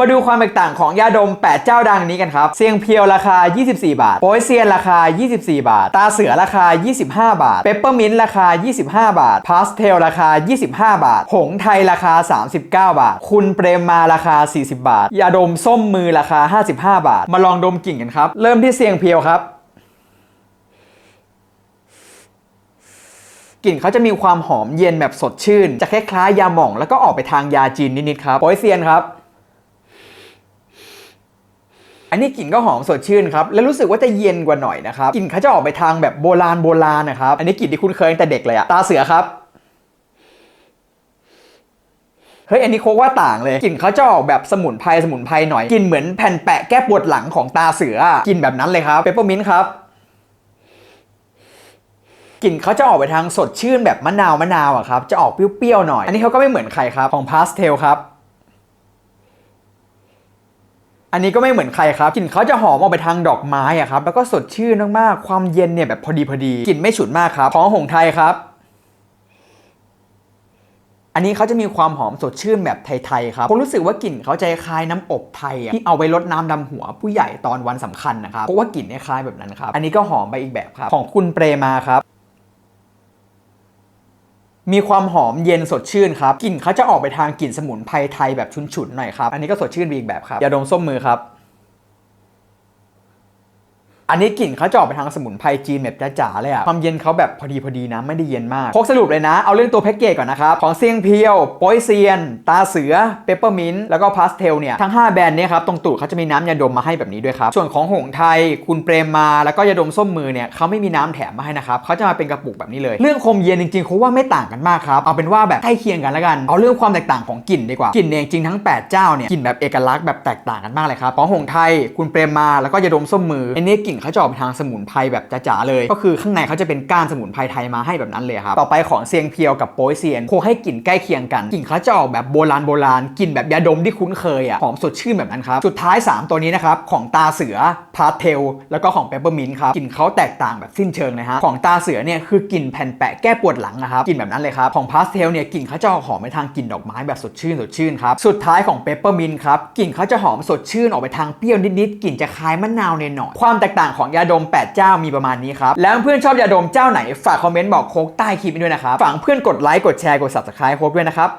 มาดูความแตกต่างของยาดม 8 เจ้าดังนี้กันครับ เซียงเพียวราคา 24 บาท โปยเซียนราคา 24 บาท ตาเสือราคา 25 บาท เปปเปอร์มินต์ราคา 25 บาท พาสเทลราคา 25 บาท หงไทยราคา 39 บาท คุณเปรมมาราคา 40 บาท ยาดมส้มมือราคา 55 บาท มาลองดมกลิ่นกันครับ เริ่มที่เซียงเพียวครับ กลิ่นเขาจะมีความหอมเย็นแบบสดชื่น จะคล้ายๆยาหม่องแล้วก็ออกไปทางยาจีนนิดๆครับโปยเซียนครับ อันนี้กลิ่นก็หอมสดชื่นครับ แล้วรู้สึกว่าจะเย็นกว่าหน่อยนะครับ กลิ่นเขาจะออกไปทางแบบโบราณโบราณนะครับ อันนี้กลิ่นที่คุ้นเคยตั้งแต่เด็กเลยอะตาเสือครับเฮ้ยอันนี้โคกว่าต่างเลยกลิ่นเขาจะออกแบบสมุนไพรสมุนไพรหน่อยกลิ่นเหมือนแผ่นแปะแก้ปวดหลังของตาเสือกลิ่นแบบนั้นเลยครับเปปเปอร์มินต์ครับกลิ่นเขาจะออกไปทางสดชื่นแบบมะนาวมะนาวอะครับจะออกเปรี้ยวๆหน่อย อันนี้เขาก็ไม่เหมือนใครครับของพาสเทลครับ อันนี้ก็ไม่เหมือนใครครับกลิ่นเขาจะหอมออกไปทางดอกไม้อะครับแล้วก็สดชื่นมากๆความเย็นเนี่ยแบบพอดีพอดีกลิ่นไม่ฉุนมากครับของหงไทยครับ อันนี้เขาจะมีความหอมสดชื่นแบบไทยๆครับผมรู้สึกว่ากลิ่นเขาจะคล้ายน้ำอบไทยอะที่เอาไปรดน้ำดำหัวผู้ใหญ่ตอนวันสำคัญนะครับเพราะว่ากลิ่นเนี่ยคล้ายแบบนั้นครับอันนี้ก็หอมไปอีกแบบครับของคุณเปรมาครับ มีความหอมเย็นสดชื่นครับกลิ่นเขาจะออกไปทางกลิ่นสมุนไพรไทยแบบฉุนๆหน่อยครับ อันนี้ก็สดชื่นไปอีกแบบครับยาดมส้มมือครับ อันนี้กลิ่นเขาจะออกไปทางสมุนไพรจีนแบบจ๋าๆเลยอะความเย็นเขาแบบพอดีพอดีนะไม่ได้เย็นมากพกสรุปเลยนะ เอาเรื่องตัวแพ็กเกจก่อนนะครับของเซียงเพียวโปยเซียน ตาเสือเปปเปอร์มินต์แล้วก็พาสเทลเนี่ยทั้ง 5 แบรนด์เนี่ยครับตรงตูดเขาจะมีน้ำยาดมมาให้แบบนี้ด้วยครับส่วนของหงไทย คุณเปรมมาแล้วก็ยาดมส้มมือเนี่ยเขาไม่มีน้ำแถมมาให้นะครับเขาจะมาเป็นกระปุกแบบนี้เลย เรื่องคมเย็นจริงๆเขาว่าไม่ต่างกันมากครับเอาเป็นว่าแบบใกล้เคียงกันแล้วกันเอาเรื่องความแตกต่างของกลิ่นดีกว่ากลิ่นเนี่ยจริงทั้ง 8 เจ้าเนี่ยกลิ่นแบบเอกลักษณ์แบบแตกต่างกันมากเลยครับของหงไทยคุณเปรมมาแล้วก็ยาดมส้มมืออันนี้กลิ่นเขาจะออกไปทางสมุนไพรแบบจ๋าๆเลย ก็คือข้างในเขาจะเป็นก้านสมุนไพรไทยมาให้แบบนั้นเลยครับ ต่อไปของเซียงเพียวกับโปยเซียนคงให้กลิ่นใกล้เคียงกัน กลิ่นเขาจะออกแบบโบราณโบราณกลิ่นแบบยาดมที่คุ้นเคยอะหอมสดชื่นแบบนั้นครับ สุดท้าย 3 ตัวนี้นะครับของตาเสือพาเทลแล้วก็ของเปปเปอร์มินต์ครับกลิ่นเขาแตกต่างแบบสิ้นเชิงเลยฮะของตาเสือเนี่ยคือกลิ่นแผ่นแปะแก้ปวดหลังนะครับกลิ่นแบบนั้นเลยครับของพาสเทลเนี่ยกลิ่นเขาจะออกหอมไปทางกลิ่นดอกไม้แบบสดชื่นสดชื่นครับสุดท้ายของเปปเปอร์มินต์ครับกลิ่นเขาจะหอมสดชื่นออกไปทางเปรี้ยวนิดๆกลิ่นจะคล้ายมะนาวเนหน่อยความแตกต่างของยาดม 8 เจ้ามีประมาณนี้ครับ แล้วเพื่อนชอบยาดมเจ้าไหน ฝากคอมเมนต์บอกโค้กใต้คลิปด้วยนะครับ ฝากเพื่อนกดไลค์ กดแชร์ กด subscribe โค้กด้วยนะครับ